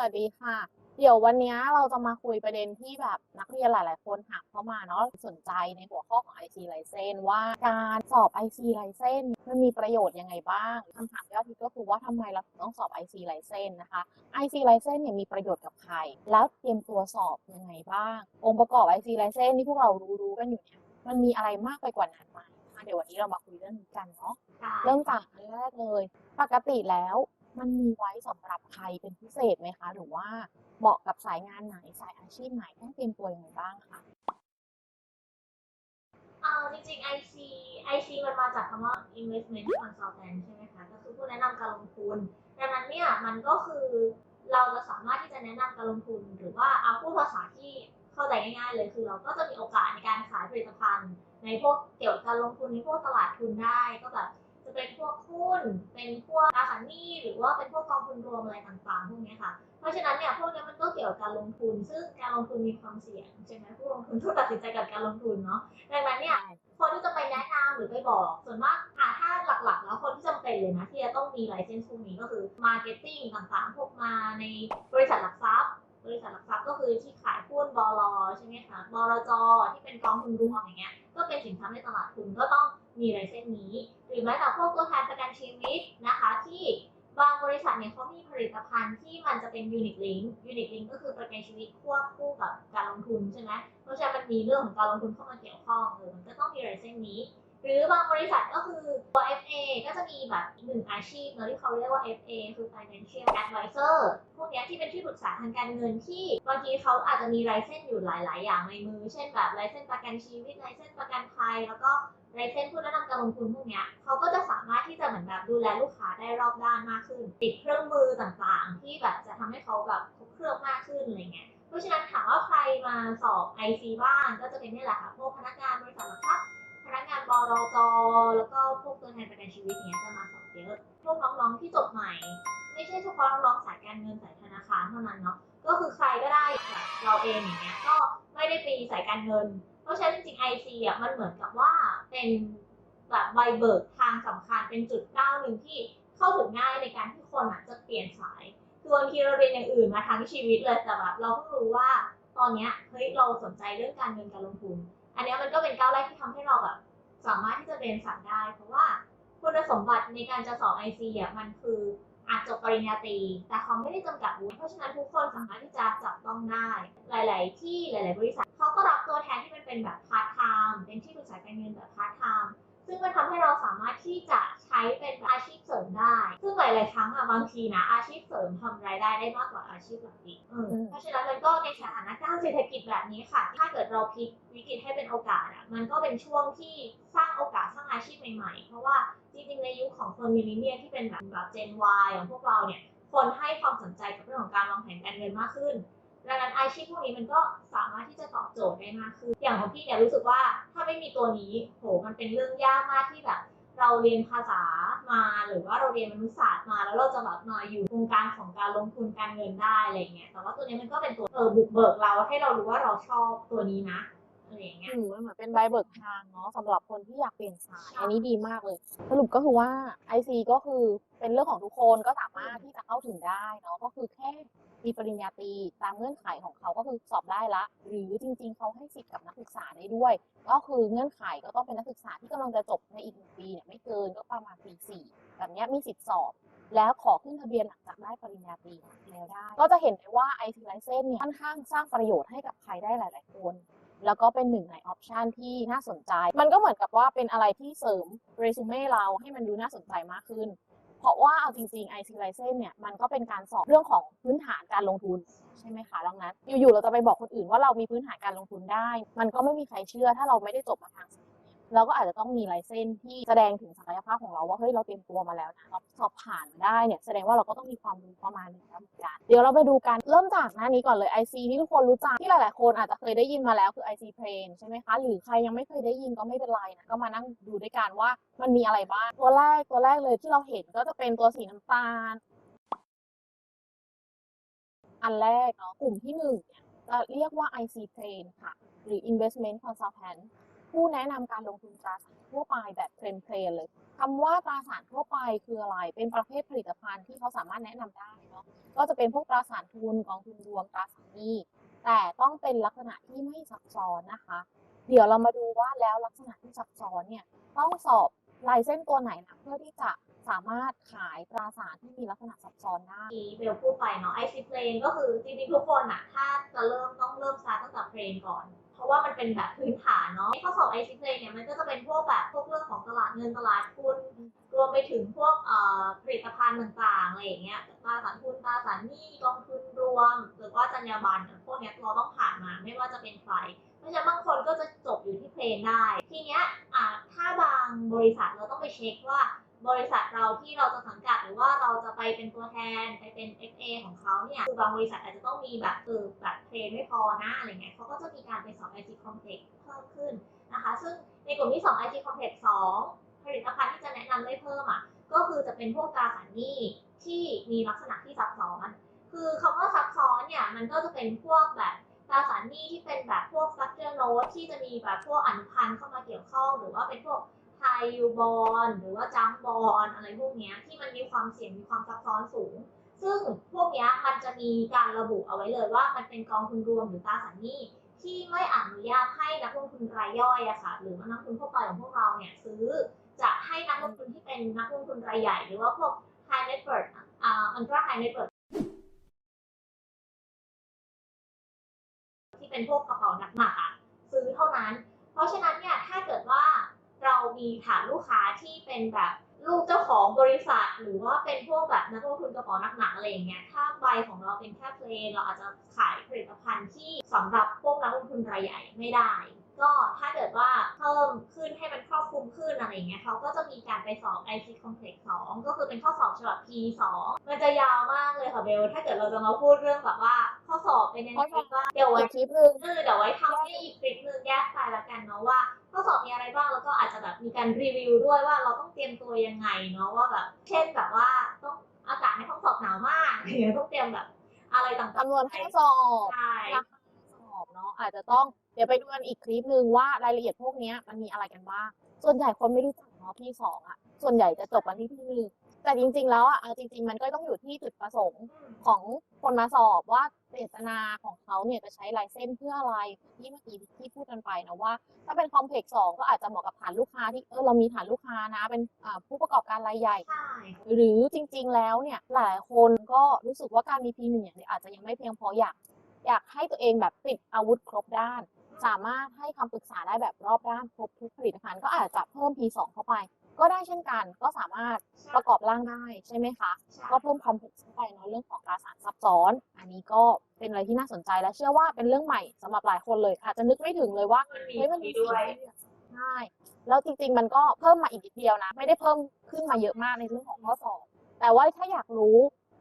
วัสดีค่ะ เดี๋ยววันนี้เราจะมาคุยประเด็นที่แบบนักเรียนหลาย ๆ คนถามเข้ามาเนาะสนใจในหัวข้อของ IC License ว่าการสอบ IC License มันมีประโยชน์ยังไงบ้างคำถามยอดฮิตก็คือว่าทำไมเราถึงต้องสอบ IC License นะคะ IC License เนี่ยมีประโยชน์กับใคร แล้วเตรียมตัวสอบยังไงบ้าง องค์ประกอบ IC License ที่พวกเรารู้ๆกันอยู่เนี่ยมันมีอะไรมากไปกว่านั้นไหมนะคะเดี๋ยววันนี้เรามาคุยเรื่องนี้กันเนาะเริ่มจากอันแรกเลย ปกติแล้ว มันมีไว้สำหรับใครเป็นพิเศษไหมคะ หรือว่าเหมาะกับสายงานไหนสายอาชีพไหนต้องเตรียมตัวยังไงบ้างคะเอ่อจริงๆ IC IC มันมาจากคำว่า investment consultant ใช่ไหมคะ ก็คือผู้แนะนำการลงทุน ดังนั้นเนี่ยมันก็คือเราจะสามารถที่จะแนะนำการลงทุน หรือว่าเอาพูดภาษาที่เข้าใจง่ายๆเลย คือเราก็จะมีโอกาสในการขายผลิตภัณฑ์ ในพวกเกี่ยวกับการลงทุนในพวกตลาดทุนได้ ก็แบบ จะเป็นพวกหุ้น เป็นพวกตราสารหนี้หรือว่าเป็นพวกกองทุนรวมอะไรต่างๆพวกนี้ค่ะ เพราะฉะนั้นเนี่ยพวกนี้มันก็เกี่ยวกับการลงทุน ซึ่งการลงทุนมีความเสี่ยงใช่ไหมผู้ลงทุนต้องตัดสินใจกับการลงทุนเนาะ ดังนั้นเนี่ยคนที่จะไปแนะนำหรือไปบอก ส่วนมากอะถ้าหลักๆ แล้วคนที่จำเป็นเลยนะที่จะต้องมีไลเซนส์พวกนี้ก็คือมาร์เก็ตติ้งต่างๆ พวกมาในบริษัทหลักทรัพย์บริษัทหลักทรัพย์ก็คือที่ขายหุ้นบลใช่ไหมคะบลจที่เป็นกองทุนรวมอย่างเงี้ย ก็เป็นสินทรัพย์ในตลาดทุนก็ต้อง มีไลเส้นนี้ หรือแม้แต่พวกตัวแทนประกันชีวิตนะคะ ที่บางบริษัทเนี่ยเขามีผลิตภัณฑ์ที่มันจะเป็นยูนิตลิงก์ยูนิตลิงก์ก็คือประกันชีวิตควบคู่กับการลงทุนใช่ไหมเพราะฉะนั้นมันมีเรื่องของการลงทุนเข้ามาเกี่ยวข้องเออมันก็ต้องมีไลเซนส์นี้ หรือบางบริษัทก็คือตัว FA ก็จะมีแบบหนึ่งอาชีพเนอะที่เขาเรียกว่า FA คือ Financial Advisor พวกเนี้ยที่เป็นที่ปรึกษาทางการเงินที่บางทีเขาอาจจะมีไลเซนส์อยู่หลาย ๆ อย่างในมือ เช่นแบบไลเซนส์ประกันชีวิตไลเซนส์ประกันภัยแล้วก็ไลเซนส์ผู้แนะนำการลงทุนพวกนี้เขาก็จะสามารถที่จะเหมือนแบบดูแลลูกค้าได้รอบด้านมากขึ้น ติดเครื่องมือต่างๆ ที่แบบจะทำให้เขาแบบครบเครื่องมากขึ้นอะไรเงี้ยเพราะฉะนั้นถามว่าใครมาสอบ IC บ้างก็จะเป็นนี่แหละค่ะพวกพนักงานบริษัทหลักทรัพย์ นักงานบลจแล้วก็พวกตัวแทนประกันชีวิตเนี้ยจะมาสอบเยอะพวกน้องๆที่จบใหม่ ไม่ใช่เฉพาะน้องๆสายการเงินสายธนาคารเท่านั้นเนาะก็คือใครก็ได้แบบเราเองอย่างเงี้ยก็ไม่ได้ปีสายการเงิน เพราะฉะนั้นจริงๆ IC อะมันเหมือนกับว่าเป็นแบบใบเบิกทางสำคัญเป็นจุดก้าวหนึ่งที่เข้าถึงง่ายในการที่คนอะจะเปลี่ยนสายคือบางทีเราเรียนอย่างอื่นมาทั้งชีวิตเลยแต่แบบเราเพิ่งรู้ว่าตอนเนี้ยเฮ้ยเราสนใจเรื่องการเงินการลงทุน อันนี้มันก็เป็นก้าวแรกที่ทำให้เราแบบสามารถที่จะเรียนสั่งได้ เพราะว่าคุณสมบัติในการจะสอบ IC อะมันคืออาจจบปริญญาตรีแต่เขาไม่ได้จำกัดวุฒิเพราะฉะนั้นทุกคนสามารถที่จะจับต้องได้ หลาย ๆ ที่หลาย ๆ บริษัทเขาก็รับตัวแทนที่มันเป็นแบบพาร์ทไทม์เป็นที่ปรึกษาการเงินแบบพาร์ทไทม์ ซึ่งมันทำให้เราสามารถที่จะใช้เป็นอาชีพเสริมได้ ซึ่งหลายๆครั้งอะบางทีนะอาชีพเสริมทำรายได้ได้มากกว่าอาชีพหลักอีกเออเพราะฉะนั้นมันก็ในสถานการณ์เศรษฐกิจแบบนี้ค่ะ ถ้าเกิดเราพลิกวิกฤตให้เป็นโอกาสอะมันก็เป็นช่วงที่สร้างโอกาสสร้างอาชีพใหม่ๆ เพราะว่าจริงๆในยุคของคนมิลเลนเนียลที่เป็นแบบแบบ Gen Y อย่างพวกเราเนี่ยคนให้ความสนใจกับเรื่องของการวางแผนการเงินมากขึ้น ดังนั้นอาชีพพวกนี้มันก็สามารถที่จะตอบโจทย์ได้มากขึ้นอย่างของพี่เนี่ยรู้สึกว่าถ้าไม่มีตัวนี้โหมันเป็นเรื่องยากมากที่แบบ เราเรียนภาษามาหรือว่าเราเรียนมนุษยศาสตร์มา แล้วเราจะแบบมาอยู่วงการของการลงทุนการเงินได้อะไรเงี้ยแต่ว่าตัวนี้มันก็เป็นตัวเออบุกเบิกเราให้เรารู้ว่าเราชอบตัวนี้นะ อะไรอย่างเงี้ย อืมมันเหมือนเป็นใบเบิกทางเนาะสำหรับคนที่อยากเปลี่ยนสายใช่อันนี้ดีมากเลย สรุปก็คือว่า IC ก็คือเป็นเรื่องของทุกคนก็สามารถที่จะเข้าถึงได้เนาะก็คือแค่มีปริญญาตรีตามเงื่อนไขของเขาก็คือสอบได้ละ หรือจริง ๆเขาให้สิทธิ์กับนักศึกษาได้ด้วย ก็คือเงื่อนไขก็ต้องเป็นนักศึกษาที่กำลังจะจบในอีกหนึ่งปีเนี่ยไม่เกินก็ประมาณปีสี่แบบเนี้ยมีสิทธิ์สอบ แล้วขอขึ้นทะเบียนหลังจากได้ปริญญาตรีแล้วได้ ก็จะเห็นได้ว่า IT License เนี่ยค่อนข้างสร้างประโยชน์ให้กับใครได้หลาย ๆ คน แล้วก็เป็นหนึ่งในออปชันที่น่าสนใจ มันก็เหมือนกับว่าเป็นอะไรที่เสริมเรซูเม่เราให้มันดูน่าสนใจมากขึ้น เพราะว่าเอาจริงๆ IC License เนี่ยมันก็เป็นการสอบเรื่องของพื้นฐานการลงทุนใช่ไหมคะดังนั้น อยู่ๆ เราจะไปบอกคนอื่นว่าเรามีพื้นฐานการลงทุนได้ มันก็ไม่มีใครเชื่อถ้าเราไม่ได้จบมาทางสายนี้ เราก็อาจจะต้องมีไลเซนที่แสดงถึงศักยภาพของเราว่าเฮ้ยเราเตรียมตัวมาแล้วนะเราสอบผ่านได้เนี่ยแสดงว่าเราก็ต้องมีความรู้ประมาณนึงแล้วเหมือนกันเดี๋ยวเราไปดูกันเริ่มจากหน้านี้ก่อนเลย IC ที่ทุกคนรู้จักที่หลาย ๆ คนอาจจะเคยได้ยินมาแล้วคือ IC Train ใช่ไหมคะหรือใครยังไม่เคยได้ยินก็ไม่เป็นไรนะก็มานั่งดูด้วยกันว่ามันมีอะไรบ้างตัวแรกตัวแรกเลยที่เราเห็นก็จะเป็นตัวสีน้ำตาล อันแรกเนาะกลุ่มที่หนึ่งเนี่ยจะเรียกว่า IC Train ค่ะ หรือ Investment Consultant ผู้แนะนำการลงทุนตราสารทั่วไปแบบเทรนเพลนเลยคำว่าตราสารทั่วไปคืออะไร เป็นประเภทผลิตภัณฑ์ที่เขาสามารถแนะนำได้เนาะ ก็จะเป็นพวกตราสารทุนกองทุนรวมตราสารหนี้ แต่ต้องเป็นลักษณะที่ไม่ซับซ้อนนะคะ เดี๋ยวเรามาดูว่าแล้วลักษณะที่ซับซ้อนเนี่ยต้องสอบลายเส้นตัวไหนนะเพื่อที่จะ สามารถขายตราสารที่มีลักษณะซับซ้อนได้ที่เบลพูดไปเนาะไอซีเพลนก็คือจริงๆทุกคนอะถ้าจะเริ่มต้องเริ่มสตาตั้งแต่เพลนก่อน เพราะว่ามันเป็นแบบพื้นฐานเนาะข้อสอบไอซีเพลนเนี่ยมันก็จะเป็นพวกแบบพวกเรื่องของตลาดเงินตลาดทุนรวมไปถึงพวกผลิตภัณฑ์ต่างๆอะไรอย่างเงี้ยตราสารทุนตราสารหนี้กองทุนรวม หรือว่าจรรยาบรรณพวกเนี้ยเราต้องผ่านมาไม่ว่าจะเป็นใครเพราะฉะนั้นบางคนก็จะจบอยู่ที่เพลนได้ ทีเนี้ยอ่าถ้าบางบริษัทเราต้องไปเช็คว่า บริษัทเราที่เราจะสังกัดหรือว่าเราจะไปเป็นตัวแทนไปเป็น FA ของเขาเนี่ยคือบางบริษัทอาจจะต้องมีแบบเออแบบเพลนไม่พอนะอะไรเงี้ยเขาก็จะมีการไปสอบ IT Complex เพิ่มขึ้นนะคะซึ่งในกลุ่มที่ 2 IT Complex 2 ผลิตภัณฑ์ที่จะแนะนำได้เพิ่มอะก็คือจะเป็นพวกตราสารหนี้ที่มีลักษณะที่ซับซ้อน คือคำว่าซับซ้อนเนี่ยมันก็จะเป็นพวกแบบตราสารหนี้ที่เป็นแบบพวก structure note ที่จะมีแบบพวกอนุพันธ์เข้ามาเกี่ยวข้อง หรือว่าเป็นพวก high yield bond หรือว่า jump bond อะไรพวกนี้ที่มันมีความเสี่ยงมีความซับซ้อนสูง ซึ่งพวกนี้มันจะมีการระบุเอาไว้เลยว่ามันเป็นกองทุนรวมหรือตราสารหนี้ที่ไม่อนุญาตให้นักลงทุนรายย่อยอะค่ะหรือว่านักลงทุนทั่วไปของพวกเราเนี่ยซื้อจะให้นักลงทุนที่เป็นนักลงทุนรายใหญ่ หรือว่าพวก high net worth อ่า ultra high net worth ที่เป็นพวกกระเป๋าหนักๆอะซื้อเท่านั้น เพราะฉะนั้นเนี่ยถ้าเกิดว่า เรามีฐานลูกค้าที่เป็นแบบลูกเจ้าของบริษัท หรือว่าเป็นพวกแบบนักลงทุนกระเป๋าหนักๆอะไรอย่างเงี้ยถ้าใบของเราเป็นแค่เพลนเราอาจจะขายผลิตภัณฑ์ที่สำหรับพวกนักลงทุนรายใหญ่ไม่ได้ ก็ถ้าเกิดว่าเพิ่มขึ้นให้มันครอบคลุมขึ้นอะไรอย่างเงี้ยเขาก็จะมีการไปสอบ IC Complex 2 ก็คือเป็นข้อสอบฉบับ P2 มันจะยาวมากเลยค่ะเบล ถ้าเกิดเราจะมาพูดเรื่องแบบว่า ข้อสอบเป็นยังไงบ้างเดี๋ยวไว้อีกคลิปหนึ่งเออเดี๋ยวไว้ทำให้อีกคลิปหนึงแยกไปละกันเนาะว่าข้อสอบมีอะไรบ้างแล้วก็อาจจะแบบมีการรีวิวด้วยว่าเราต้องเตรียมตัวยังไงเนาะว่าแบบเช่นแบบว่าต้องอากาศในห้องสอบหนาวมากอะไรอย่างเงี้ยต้องเตรียมแบบอะไรต่างๆจำนวนข้อสอบใช่ราคาสอบเนาะอาจจะต้อง เดี๋ยวไปดูกันอีกคลิปหนึ่งว่ารายละเอียดพวกนี้มันมีอะไรกันบ้าง ส่วนใหญ่คนไม่รู้จักเนาะพี่สองอะส่วนใหญ่จะจบกันที่ที่หนึ่งแต่จริง ๆ แล้วอะเอาจริง ๆ มันก็ต้องอยู่ที่จุดประสงค์ของคนมาสอบว่าเจตนาของเขาเนี่ยจะใช้ลายเส้นเพื่ออะไรที่เมื่อกี้ที่พูดกันไปนะว่า ถ้าเป็นคอมเพล็กซ์สองก็อาจจะเหมาะกับฐานลูกค้าที่เออเรามีฐานลูกค้านะเป็นผู้ประกอบการรายใหญ่ใหรือจริง ๆ แล้วเนี่ยหลายคนก็รู้สึกว่าการมี P1 เนี่ยอาจจะยังไม่เพียงพออยากอยากให้ตัวเองแบบติดอาวุธครบด้าน สามารถให้คำปรึกษาได้แบบรอบด้านครบทุกผลิตภัณฑ์ก็อาจจะเพิ่ม P2 เข้าไป ก็ได้เช่นกัน ก็สามารถประกอบร่างได้ใช่ไหมคะ ก็เพิ่มคอมเพล็กซ์เข้าไปเนาะเรื่องของตราสารซับซ้อน อันนี้ก็เป็นอะไรที่น่าสนใจและเชื่อว่าเป็นเรื่องใหม่สำหรับหลายคนเลยอาจจะนึกไม่ถึงเลยว่าเฮ้ยมันมีด้วยใช่แล้วจริงๆมันก็เพิ่มมาอีกนิดเดียวนะ ไม่ได้เพิ่มขึ้นมาเยอะมากในเรื่องของข้อสอบแต่ว่าถ้าอยากรู้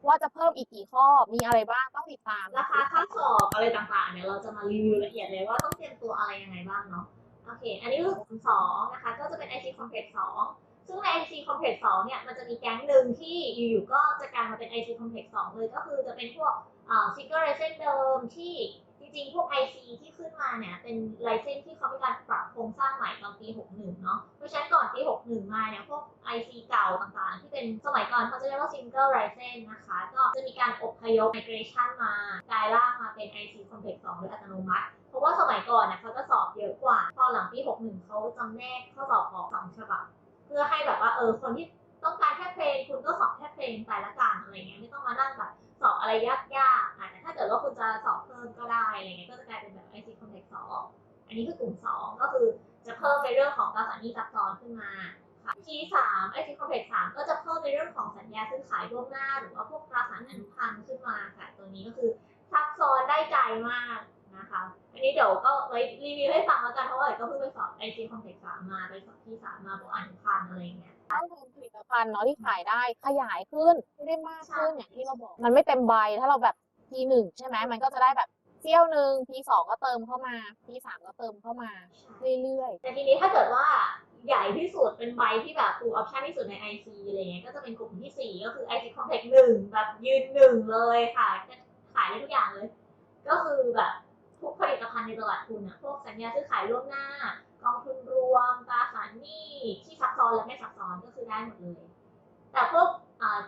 ว่าจะเพิ่มอีกกี่ข้อมีอะไรบ้างต้องติดตามราคาค่าสอบอะไรต่างๆเนี่ยเราจะมารีวิวละเอียดเลยว่าต้องเตรียมตัวอะไรยังไงบ้างเนาะโอเค อันนี้คือกลุ่มสองนะคะ ก็จะเป็น IC Complex 2ซึ่งใน IC Complex 2เนี่ย มันจะมีแก๊งหนึ่งที่อยู่ๆ ก็จะกลายมาเป็น IC Complex 2เลย ก็คือจะเป็นพวกอ่า Single License เดิมที่ จริงๆ พวก IC ที่ขึ้นมาเนี่ย เป็นไลเซนที่เขามีการปรับโครงสร้างใหม่ตอนปี 61 เนาะเพราะฉะนั้นก่อนปี 61 มาเนี่ย พวก IC เก่าต่างๆ ที่เป็นสมัยก่อนเขาจะเรียกว่า Single License นะคะ ก็จะมีการอบพยพ migration มากลายร่างมาเป็น IC Complex 2โดยอัตโนมัติ เพราะว่าสมัยก่อนเนี่ยเขาจะสอบเยอะกว่าพอหลังปี 61 เขาจำแนกข้อสอบออกสองฉบับ เพื่อให้แบบว่าเออคนที่ต้องการแค่เพลงคุณก็สอบแค่เพลงไปละกันอะไรเงี้ยไม่ต้องมานั่งแบบสอบอะไรยากๆอะ กิดว่าคุณจะสอบเพิ่มก็ได้อะไรเงี้ยก็จะกลายเป็นแบบ IC Complex 2อันนี้คือกลุ่ม 2 ก็คือจะเพิ่มในเรื่องของตราสารหนี้ซับซ้อนขึ้นมาค่ะ T3 IC Complex 3ก็จะเพิ่มในเรื่องของสัญญาซื้อขายล่วงหน้า หรือว่าพวกตราสารอนุพันธ์ขึ้นมาค่ะ ตัวนี้ก็คือซับซ้อนได้ใจมากนะคะ อันนี้เดี๋ยวก็ไว้รีวิวให้ฟังแล้วกันเพราะว่าเดี๋ยวก็เพิ่งไปสอบ IC Complex 3มาไปสอบที่3มาพวกอนุพันธ์อะไรเงี้ยต้นทุนผลิตภัณฑ์เนาะที่ขายได้ขยายขึ้นไม่ได้มากขึ้นอย่างที่เราบอก มันไม่เต็มใบถ้าเราแบบ P1 ใช่ไหมมันก็จะได้แบบเที่ยวหนึ่ง P2 ก็เติมเข้ามา P3 ก็เติมเข้ามาเรื่อยแต่ทีนี้ถ้าเกิดว่าใหญ่ที่สุดเป็นใบที่แบบฟูออปชั่นที่สุดใน IC อะไรเงี้ยก็จะเป็นกลุ่มที่ 4 ก็คือ IC Complex 1 แบบยืนหนึ่งเลยค่ะ ขายได้ทุกอย่างเลย ก็คือแบบทุกผลิตภัณฑ์ในตลาดทุนอะพวกสัญญาซื้อขายล่วงหน้า กองทุนรวมตราสารหนี้ที่ซับซ้อนและไม่ซับซ้อนก็คือได้หมดเลย แต่พวก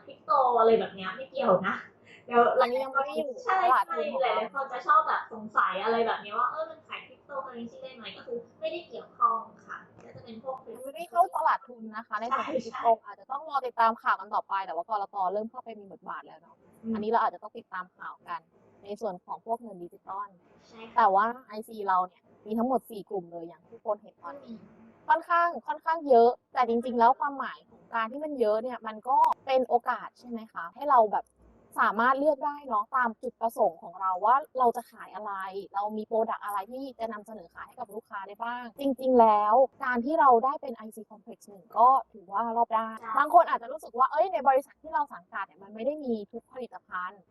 คริปโตอะไรแบบเนี้ยไม่เกี่ยวนะ เดี๋ยวอันนี้ยังไม่ได้อยู่ใช่ตลาดใช่ทุนของหเราลายๆคนจะชอบแบบสงสัยอะไรแบบเนี้ยว่าเออมันขายคริปโตเคอเรนซีได้ไหมก็คือไม่ได้เกี่ยวข้องค่ะก็จะเป็นพวกมันไม่ได้เข้าตลาดทุนนะคะ ในส่วนของใช่คริปโตอาจจะต้องรอติดตามข่าวกันต่อไป แต่ว่ากรตเริ่มเข้าไปมีบทบาทแล้วเนาะอันนี้เราอาจจะต้องติดตามข่าวกัน ในส่วนของพวกเงินดิจิตอลใช่ค่ะแต่ว่า IC เราเนี่ยมีทั้งหมด 4 กลุ่มเลยอย่างที่คนเห็นตอนนี้ค่อนข้างค่อนข้างเยอะ แต่จริง ๆ แล้วความหมายของการที่มันเยอะเนี่ยมันก็เป็นโอกาสใช่ไหมคะ ให้เราแบบ สามารถเลือกได้เนาะตามจุดประสงค์ของเราว่าเราจะขายอะไร เรามีโปรดักอะไรที่จะนำเสนอขายให้กับลูกค้าได้บ้าง จริง ๆ แล้วการที่เราได้เป็น IC Complex หนึ่งก็ถือว่ารอบด้านใช่บางคนอาจจะรู้สึกว่าเอ้ยในบริษัทที่เราสังกัดเนี่ยมันไม่ได้มีทุกผลิตภัณฑ์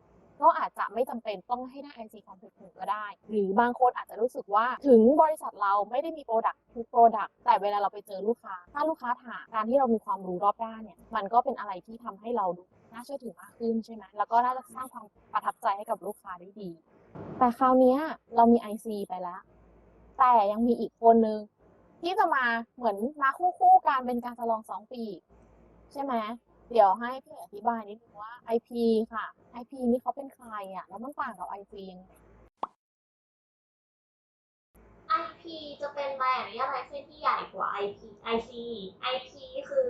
ก็อาจจะไม่จำเป็นต้องให้ได้ IC Complex หนึ่งก็ได้ หรือบางคนอาจจะรู้สึกว่าถึงบริษัทเราไม่ได้มีโปรดักทุกโปรดักแต่เวลาเราไปเจอลูกค้า ถ้าลูกค้าถามการที่เรามีความรู้รอบด้านเนี่ยมันก็เป็นอะไรที่ทำให้เราดู น่าเชื่อถือมากขึ้นใช่ไหมแล้วก็น่าจะสร้างความประทับใจให้กับลูกค้าได้ดี แต่คราวนี้ยเรามี IC ไปแล้ว แต่ยังมีอีกคนนึงที่จะมาเหมือนมาคู่คู่กันเป็นการสลองสองปี ใช่ไหมเดี๋ยวให้พี่อธิบายนิดนึงว่า IP ค่ะ IP นี่เขาเป็นใครอะแล้วมันต่างกับ IC ยังไง IP จะเป็นใบอนุญาตไลเซนส์ที่ใหญ่กว่า IP IC IP คือ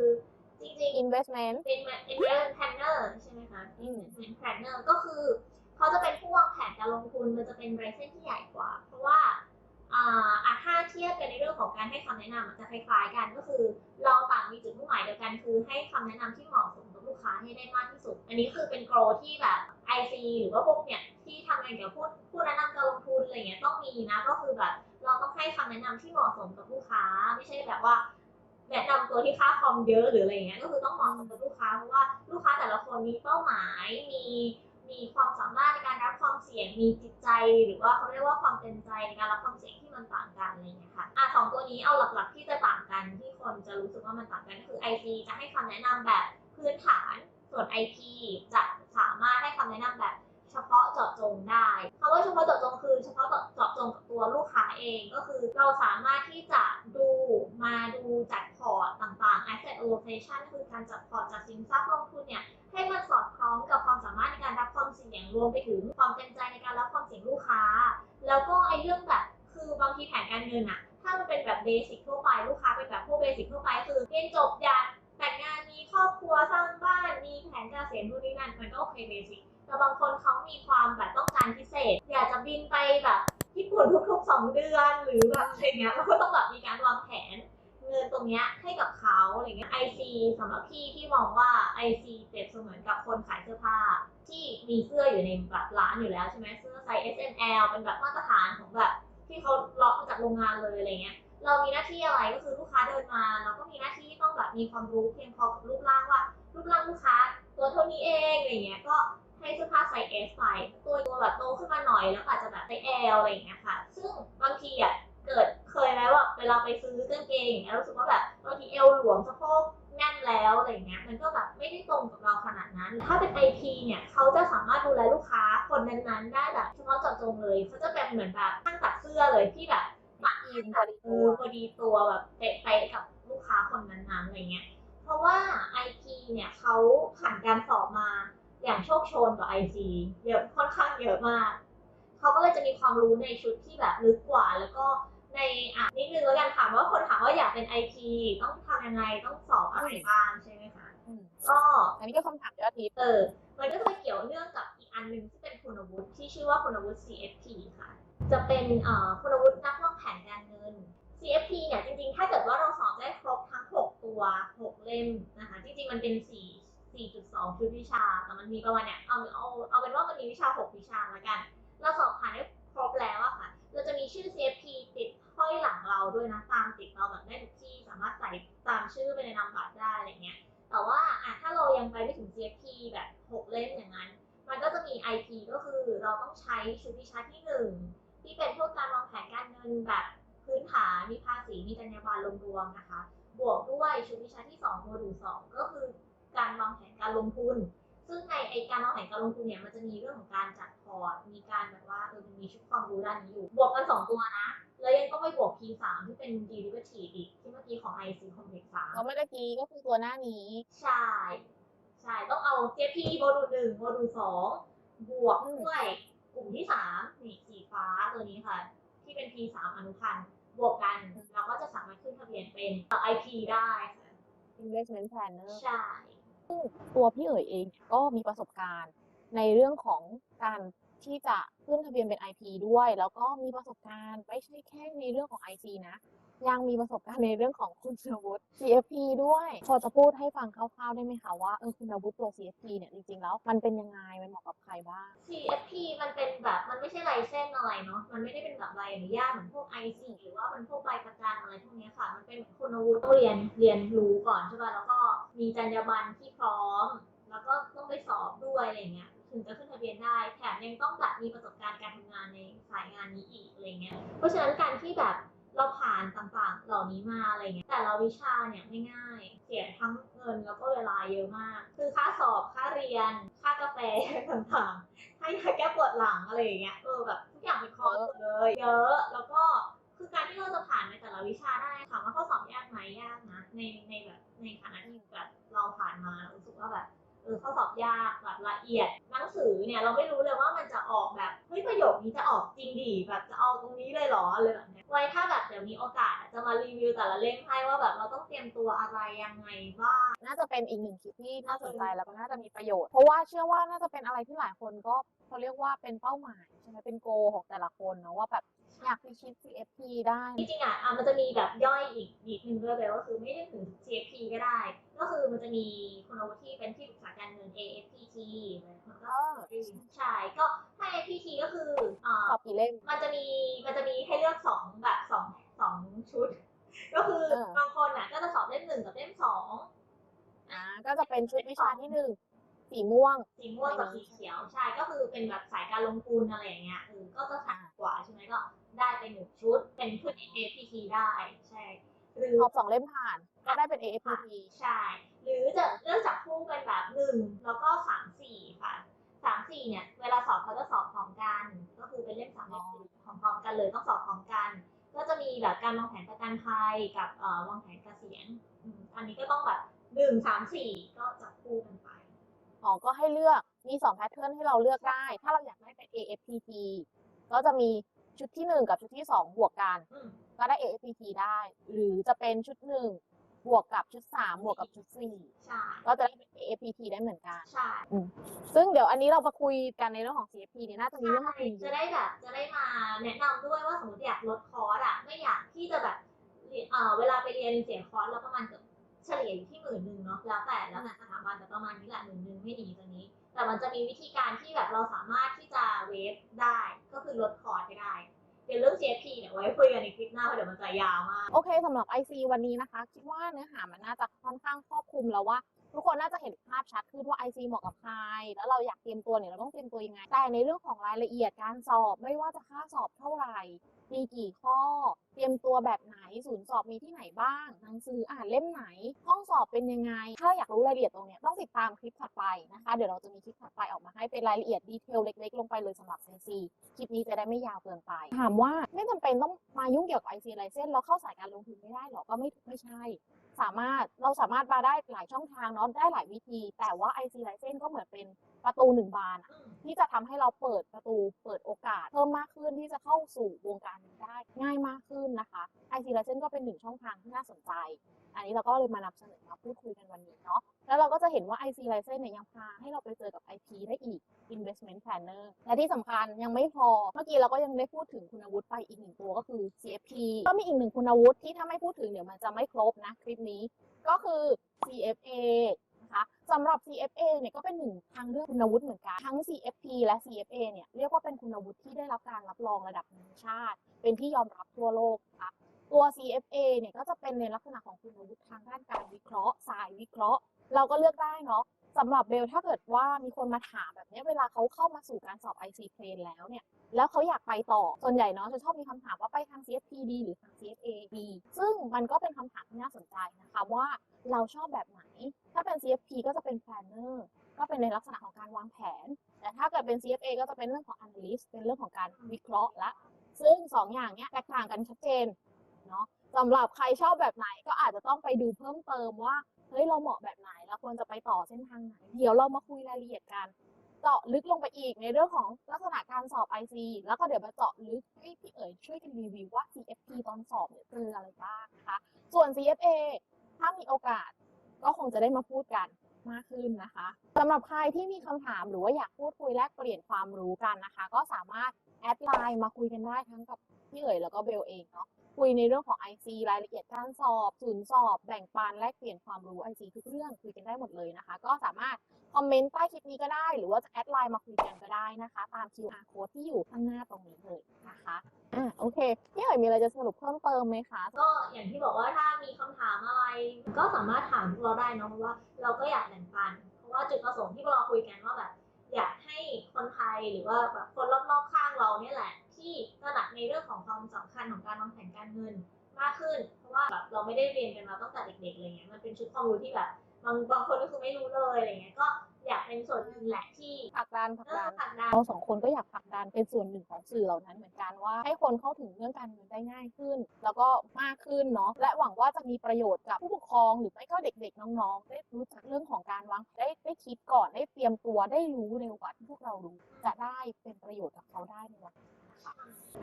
จริงๆ investment เป็น investment planner ใช่ไหมคะ อืม investment planner ก็คือเขาจะเป็นผู้วางแผนการลงทุนมันจะเป็นไลเซนส์ที่ใหญ่กว่า เพราะว่าอ่าอะถ้าเทียบกันในเรื่องของการให้คำแนะนำมันจะคล้ายๆกันก็คือเราต่างมีจุดมุ่งหมายเดียวกันคือให้คำแนะนำที่เหมาะสมกับลูกค้าให้ได้มากที่สุด อันนี้คือเป็นโกลที่แบบ IC หรือว่าพวกเนี่ยที่ทำงานเกี่ยวกับผู้ผู้แนะนำการลงทุนอะไรเงี้ยต้องมีนะก็คือแบบ เราต้องให้คำแนะนำที่เหมาะสมกับลูกค้า ไม่ใช่แบบว่า แนะนำตัวที่ค่าคอมเยอะหรืออะไรเงี้ยก็คือต้องมาะสมกับลูกค้าเพราะว่าลูกค้าแต่ละคนมีเป้าหมายมีมีความสามารถในการรับความเสี่ยงมีจิตใจ หรือว่าเขาเรียกว่าความเต็มใจในการรับความเสี่ยงที่มันต่างกันอะไรเงี้ยค่ะอะสองตัวนี้เอาหลักๆที่จะต่างกันที่คนจะรู้สึกว่ามันต่างกันก็คือ IC จะให้คำแนะนำแบบพื้นฐานส่วน IP จะสามารถให้คำแนะนำแบบ เฉพาะเจาะจงได้คำว่าเฉพาะเจาะจงคือเฉพาะเจาะเจาะจงกับตัวลูกค้าเองก็คือเราสามารถที่จะดูมาดูจัดพอร์ตต่างๆ asset allocation คือการจัดพอร์ตจัดสินทรัพย์ลง บางคนเขามีความแบบต้องการพิเศษ อยากจะบินไปแบบญี่ปุ่นทุกๆสองเดือนหรือแบบอะไรเงี้ยเราก็ต้องแบบมีการวางแผนเงินตรงเนี้ยให้กับเขาอะไรเงี้ย IC สำหรับพี่ที่มองว่า IC เปรียบเสมือนกับคนขายเสื้อผ้า ที่มีเสื้ออยู่ในแบบร้านอยู่แล้วใช่ไหมเสื้อไซส์ S M L เป็นแบบมาตรฐานของแบบที่เขาล็อกมาจากโรงงานเลยอะไรเงี้ยเรามีหน้าที่อะไรก็คือลูกค้าเดินมาเราก็มีหน้าที่ต้องแบบมีความรู้เพียงพอกับรูปร่างว่ารูปร่างลูกค้าตัวเท่านี้เองอะไรเงี้ยก็ ให้เสื้อผ้าไซส์ S ไปตัวตัวแบบโตขึ้นมาหน่อยแล้วอาจจะแบบไซส์ L อะไรอย่างเงี้ยค่ะ ซึ่งบางทีอะเกิดเคยไหมว่าเวลาไปซื้อกางเกงอย่างเงี้ยรู้สึกว่าแบบบางทีเอวหลวมสะโพกแน่นแล้วอะไรอย่างเงี้ยมันก็แบบไม่ได้ตรงกับเราขนาดนั้น ถ้าเป็น IP เนี่ยเขาจะสามารถดูแลลูกค้าคนนั้นๆได้แบบเฉพาะเจาะจงเลยเขาจะเป็นเหมือนแบบช่างตัดเสื้อเลยที่แบบตัดอินพอดีตัวพอดีตัวแบบเป๊ะๆกับลูกค้าคนนั้นๆอะไรเงี้ยเพราะว่า IP เนี่ยเขาผ่านการสอบมา อย่างโชคโชนกับ IC เยอะค่อนข้างเยอะมาก เขาก็เลยจะมีความรู้ในชุดที่แบบลึกกว่า แล้วก็ในอะนิดนึงแล้วกันถามว่าคนถามว่าอยากเป็น IP ต้องทำยังไงต้องสอบอะไรบ้างใช่ไหมคะอืมก็อันนี้ก็คำถามยอดฮิตเออมันก็จะไปเกี่ยวเนื่องกับอีกอันหนึ่งที่เป็นคุณวุฒิที่ชื่อว่าคุณวุฒิ CFP ค่ะ จะเป็นเอ่อคุณวุฒินักวางแผนการเงิน CFP เนี่ยจริงๆ ถ้าเกิดว่าเราสอบได้ครบทั้ง 6 ตัว 6 เล่มนะคะ จริงๆ มันเป็น 4 4.2 ชุดวิชา แต่มันมีประมาณเนี่ยเอาเอาเอาเป็นว่ามันมีวิชา 6 วิชาละกัน เราสอบผ่านได้ครบแล้วอะค่ะ เราจะมีชื่อ CFP ติดห้อยหลังเราด้วยนะ ตามติดเราแบบได้ทุกที่ สามารถใส่ตามชื่อไปในนามบัตรได้อะไรเงี้ย แต่ว่าอะถ้าเรายังไปไม่ถึง CFP แบบ 6 เล่มอย่างนั้น มันก็จะมี IP ก็คือเราต้องใช้ชุดวิชาที่ 1 ที่เป็นพวกการวางแผนการเงินแบบพื้นฐาน มีภาษี มีจรรยาบรรณรวมๆนะคะ บวกด้วยชุดวิชาที่ 2 โมดูล 2 ก็คือ การวางแผนการลงทุน ซึ่งในไอการวางแผนการลงทุนเนี่ยมันจะมีเรื่องของการจัดพอร์ต มีการแบบว่าเออมันมีชุดความรู้ด้านนี้อยู่ บวกกัน 2 ตัวนะ แล้วยังต้องไปบวก P3 ที่เป็น derivative อีกที่เมื่อกี้ของ IC complex 3ก็ไม่ได้กี้ก็คือตัวหน้านี้ ใช่ ใช่ ต้องเอา JP โมดูลหนึ่งโมดูลสองบวกอืมด้วยกลุ่มที่สามนี่สีฟ้าตัวนี้ค่ะ ที่เป็น P3 อนุพันธ์บวกกันเราก็จะสามารถขึ้นทะเบียนเป็น IP ได้ค่ะ investment planner ใช่ ตัวพี่เอ๋ยเองก็มีประสบการณ์ในเรื่องของการที่จะขึ้นทะเบียนเป็น IP ด้วย แล้วก็มีประสบการณ์ไม่ใช่แค่ในเรื่องของ IC นะ ยังมีประสบการณ์ในเรื่องของคุณวุฒิ CFP ด้วย พอจะพูดให้ฟังคร่าวๆได้ไหมคะว่าเออคุณวุฒิตัว CFP เนี่ยจริงๆแล้วมันเป็นยังไงมันเหมาะกับใครบ้าง CFP มันเป็นแบบมันไม่ใช่ไลเซนอะไรเนาะมันไม่ได้เป็นแบบใบอนุญาตเหมือนพวก IC หรือว่ามันพวกใบประกันอะไรพวกเนี้ยค่ะ มันเป็นคุณวุฒิต้องเรียนเรียนรู้ก่อนใช่ป่ะแล้วก็มีจรรยาบรรณที่พร้อม แล้วก็ต้องไปสอบด้วยอะไรเงี้ยถึงจะขึ้นทะเบียนได้ แถมยังต้องแบบมีประสบการณ์การทำงานในสายงานนี้อีกอะไรเงี้ยเพราะฉะนั้นการที่แบบ เราผ่านต่างๆ เหล่านี้มาอะไรเงี้ยแต่ละวิชาเนี่ยไม่ง่าย เสียทั้งเงินแล้วก็เวลาเยอะมาก คือค่าสอบค่าเรียน ค่ากาแฟต่างๆให้ยาแก้ปวดหลังอะไรอย่างเงี้ยเออแบบทุกอย่างเป็นคอร์สเลย เยอะแล้วก็คือการที่เราจะผ่านในแต่ละวิชาได้ถามว่าข้อสอบยากไหมยากนะในในแบบในฐานะที่แบบเราผ่านมาเราสึกว่าแบบ เออข้อสอบยากแบบละเอียดหนังสือเนี่ยเราไม่รู้เลยว่ามันจะออกแบบเฮ้ยประโยคนี้จะออกจริงดิแบบจะเอาตรงนี้เลยเหรออะไรแบบเนี้ยไว้ถ้าแบบเดี๋ยวมีโอกาสอะจะมารีวิวแต่ละเล่มให้ว่าแบบเราต้องเตรียมตัวอะไรยังไงบ้างน่าจะเป็นอีกหนึ่งคลิปที่น่าสนใจแล้วก็น่าจะมีประโยชน์เพราะว่าเชื่อว่าน่าจะเป็นอะไรที่หลายคนก็เขาเรียกว่าเป็นเป้าหมายใช่ไหมเป็นโกของแต่ละคนเนาะว่าแบบ อยากพิชิต CFP ได้ จริงๆอะอะมันจะมีแบบย่อยอีกอีกหนึ่งด้วยเลยก็คือไม่ได้ถึง CFP ก็ได้ ก็คือมันจะมีคุณวุฒิที่เป็นที่ปรึกษาการเงิน AFPT หลายคนก็อ๋อใช่ก็ถ้า AFPT ก็คืออ่าสอบกี่เล่ม มันจะมีมันจะมีให้เลือกสองแบบสองสองชุด ก็คือเออ บางคนอะก็จะสอบเล่มหนึ่งกับเล่มสองอ่าก็จะเป็นชุดวิชาที่หนึ่งสีม่วง สีม่วงกับสีเขียวใช่ก็คือเป็นแบบสายการลงทุนอะไรอย่างเงี้ยเออก็จะถักกว่าใช่ไหมก็ ได้ไปหนึ่งชุด เป็นชุด APT ได้ใช่หรือสอบสองเล่มผ่านก็ได้เป็น AFPT ใช่ หรือจะเลือกจับคู่เป็นแบบหนึ่งแล้วก็สามสี่ค่ะสามสี่เนี่ย เวลาสอบเขาจะสอบพร้อมกัน ก็คือเป็นเล่มสามเล่มสี่ของพร้อมกันเลยต้องสอบพร้อมกัน ก็จะมีแบบการวางแผนประกันภัยกับเอ่อวางแผนเกษียณอืมอันนี้ก็ต้องแบบหนึ่งสามสี่ก็จับคู่กันไปอ๋อก็ให้เลือกมีสองแพทเทิร์นให้เราเลือกได้ ถ้าเราอยากได้เป็น AFPT ก็จะมี ชุดที่หนึ่งกับชุดที่สองบวกกันอืมก็ได้ AFPT ได้ หรือจะเป็นชุดหนึ่งบวกกับชุดสามบวกกับชุดสี่ใช่ก็จะได้เป็น AFPT ได้เหมือนกันใช่ซึ่งเดี๋ยวอันนี้เรามาคุยกันในเรื่องของ CFP เนี่ยน่าจะมีเรื่องใช่คุยจะได้แบบจะได้มาแนะนำด้วยว่าสมมติอยากลดคอร์สอะไม่อยากที่จะแบบเอ่อเวลาไปเรียนเสียคอร์สแล้วประมาณเกือบเฉลี่ยอยู่ที่หมื่นหนึ่งเนาะแล้วแต่แล้วแต่สถาบันแต่ประมาณนี้แหละหมื่นหนึ่งไม่หนีจากนี้ แต่มันจะมีวิธีการที่แบบเราสามารถที่จะเวฟได้ ก็คือลดคอร์ดไปได้ เดี๋ยวเรื่อง CFP เนี่ยไว้คุยกันในคลิปหน้าเพราะเดี๋ยวมันจะยาวมาก โอเคสำหรับ IC วันนี้นะคะ คิดว่าเนื้อหามันน่าจะค่อนข้างครอบคลุมแล้วว่า ทุกคนน่าจะเห็นภาพชัดขึ้นว่า IC เหมาะกับใคร แล้วเราอยากเตรียมตัวเนี่ยเราต้องเตรียมตัวยังไง แต่ในเรื่องของรายละเอียดการสอบไม่ว่าจะค่าสอบเท่าไหร่ มีกี่ข้อ เตรียมตัวแบบไหน ศูนย์สอบมีที่ไหนบ้าง หนังสืออ่านเล่มไหน ห้องสอบเป็นยังไง ถ้าอยากรู้รายละเอียดตรงเนี้ยต้องติดตามคลิปถัดไปนะคะ เดี๋ยวเราจะมีคลิปถัดไปออกมาให้เป็นรายละเอียดดีเทลเล็ก ๆ ลงไปเลยสำหรับ IC คลิปนี้จะได้ไม่ยาวเกินไป ถามว่าไม่จำเป็นต้องมายุ่งเกี่ยวกับ IC ไลเซนแล้วเข้าสายการลงทุนไม่ได้หรอ ก็ไม่ไม่ใช่ สามารถเราสามารถมาได้หลายช่องทางเนาะได้หลายวิธี แต่ว่า IC ไลเซนก็เหมือนเป็นประตูหนึ่งบานอะที่จะทำให้เราเปิดประตูเปิดโอกาส เพิ่มมากขึ้นที่จะเข้าสู่วงการนี้ได้ง่ายมากขึ้นนะคะ IC License ก็เป็นหนึ่งช่องทางที่น่าสนใจ อันนี้เราก็เลยมานำเสนอมาพูดคุยกันวันนี้เนาะแล้วเราก็จะเห็นว่า IC License เนี่ยยังพาให้เราไปเจอกับ IP ได้อีก Investment Planner และที่สำคัญยังไม่พอ เมื่อกี้เราก็ยังได้พูดถึงคุณวุฒิไปอีกหนึ่งตัวก็คือ CFP ก็มีอีกหนึ่งคุณวุฒิที่ถ้าไม่พูดถึงเดี๋ยวมันจะไม่ครบนะคลิปนี้ ก็คือ CFA นะคะสำหรับ CFA เนี่ยก็เป็นหนึ่งทางเลือกคุณวุฒิเหมือนกัน ทั้ง CFP และ CFA เนี่ยเรียกว่าเป็นคุณวุฒิที่ได้รับการรับรองระดับนานาชาติ เป็นที่ยอมรับทั่วโลกนะคะตัว CFA เนี่ยก็จะเป็นในลักษณะของคุณวุฒิทางด้านการวิเคราะห์ สายวิเคราะห์ เราก็เลือกได้เนาะ สำหรับเบลถ้าเกิดว่ามีคนมาถามแบบนี้เวลาเขาเข้ามาสู่การสอบ IC Plan แล้วเนี่ย แล้วเขาอยากไปต่อ ส่วนใหญ่เนาะจะชอบมีคำถามว่าไปทาง CFP ดีหรือทาง CFA ดีซึ่งมันก็เป็นคำถามที่น่าสนใจนะคะว่าเราชอบแบบไหน ถ้าเป็น CFP ก็จะเป็น planner ก็เป็นในลักษณะของการวางแผน แต่ถ้าเกิดเป็น CFA ก็จะเป็นเรื่องของ analyst เป็นเรื่องของการวิเคราะห์ละ ซึ่งสองอย่างเนี้ยแตกต่างกันชัดเจนเนาะสำหรับใครชอบแบบไหนก็อาจจะต้องไปดูเพิ่มเติมว่า เฮ้ยเราเหมาะแบบไหนเราควรจะไปต่อเส้นทางไหนเดี๋ยวเรามาคุยรายละเอียดกันเจาะลึกลงไปอีกในเรื่องของลักษณะการสอบ IC แล้วก็เดี๋ยวมาเจาะลึกให้พี่เอ๋ยช่วยกันรีวิวว่า CFP ตอนสอบเนี่ยเจออะไรบ้างนะคะ ส่วน CFA ถ้ามีโอกาสก็คงจะได้มาพูดกันมากขึ้นนะคะสำหรับใครที่มีคำถามหรือว่าอยากพูดคุยแลกเปลี่ยนความรู้กันนะคะ ก็สามารถแอดไลน์มาคุยกันได้ทั้งกับพี่เอ๋ยแล้วก็เบลเองเนาะ คุยในเรื่องของ IC รายละเอียดการสอบศูนย์สอบ แบ่งปันแลกเปลี่ยนความรู้ IC ทุกเรื่องคุยกันได้หมดเลยนะคะ ก็สามารถคอมเมนต์ใต้คลิปนี้ก็ได้ หรือว่าจะแอดไลน์มาคุยกันก็ได้นะคะ ตาม QR code ที่อยู่ข้างหน้าตรงนี้เลยนะคะอ่าโอเคพี่เอ๋ยมีอะไรจะสรุปเพิ่มเติมไหมคะ ก็อย่างที่บอกว่าถ้ามีคำถามอะไร ก็สามารถถามพวกเราได้เนอะเพราะว่าเราก็อยากแบ่งปัน เพราะว่าจุดประสงค์ที่พวกเราคุยกันว่าแบบ อยากให้คนไทยหรือว่าแบบคนรอบๆข้างเราเนี่ยแหละ ที่ตระหนักในเรื่องของความสำคัญของการวางแผนการเงินมากขึ้น เพราะว่าแบบเราไม่ได้เรียนกันมาตั้งแต่เด็กๆอะไรเงี้ยมันเป็นชุดความรู้ที่แบบบางบางคนก็คือไม่รู้เลยอะไรเงี้ยก็อยากเป็นส่วนหนึ่งแหละที่ผลักดันผลักเออดันดันเราสองคนก็อยากผลักดันเป็นส่วนหนึ่งของสื่อเหล่านั้นเหมือนกันว่าให้คนเข้าถึงเรื่องการเงินได้ง่ายขึ้น แล้วก็มากขึ้นเนาะและหวังว่าจะมีประโยชน์กับผู้ปกครองหรือไม่ก็เด็กๆ น้องๆ ได้รู้จักเรื่องของการวางได้ได้คิดก่อนได้เตรียมตัวได้รู้เร็วกว่าที่พวกเรารู้จะได้เป็นประโยชน์กับเขาได้ในวันนี้นะคะ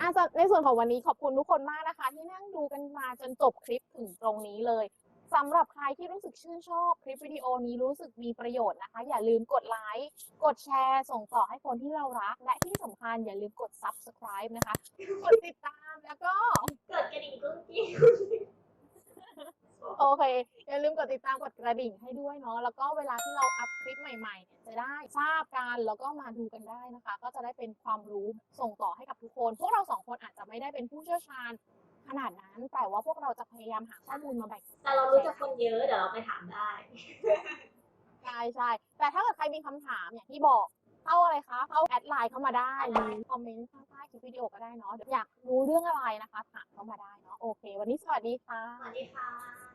อะในส่วนของวันนี้ขอบคุณทุกคนมากนะคะ ที่นั่งดูกันมาจนจบคลิปถึงตรงนี้เลยสำหรับใครที่รู้สึกชื่นชอบคลิปวิดีโอนี้รู้สึกมีประโยชน์นะคะ อย่าลืมกดไลค์กดแชร์ ส่งต่อให้คนที่เรารัก และที่สำคัญอย่าลืมกด subscribe นะคะ กดติดตามแล้วก็เกิดกระดิ่งกุ้งกิ้ง โอเค อย่าลืมกดติดตามกดกระดิ่งให้ด้วยเนาะแล้วก็เวลาที่เราอัพคลิปใหม่ๆเนี่ยจะได้ทราบกันแล้วก็มาดูกันได้นะคะ ก็จะได้เป็นความรู้ส่งต่อให้กับทุกคน พวกเราสองคนอาจจะไม่ได้เป็นผู้เชี่ยวชาญขนาดนั้น แต่ว่าพวกเราจะพยายามหาข้อมูลมาแบ่งแต่เรารู้จักคนเยอะเดี๋ยวเราไปถามได้ ใช่ใช่แต่ถ้าเกิดใครมีคำถามอย่างที่บอกเข้าอะไรคะเข้าแอดไลน์เข้ามาได้หรือคอมเมนต์ข้างใต้คลิปวิดีโอก็ได้เนาะเดี๋ยวอยากรู้เรื่องอะไรนะคะถามเข้ามาได้เนาะโอเค วันนี้สวัสดีค่ะ สวัสดีค่ะ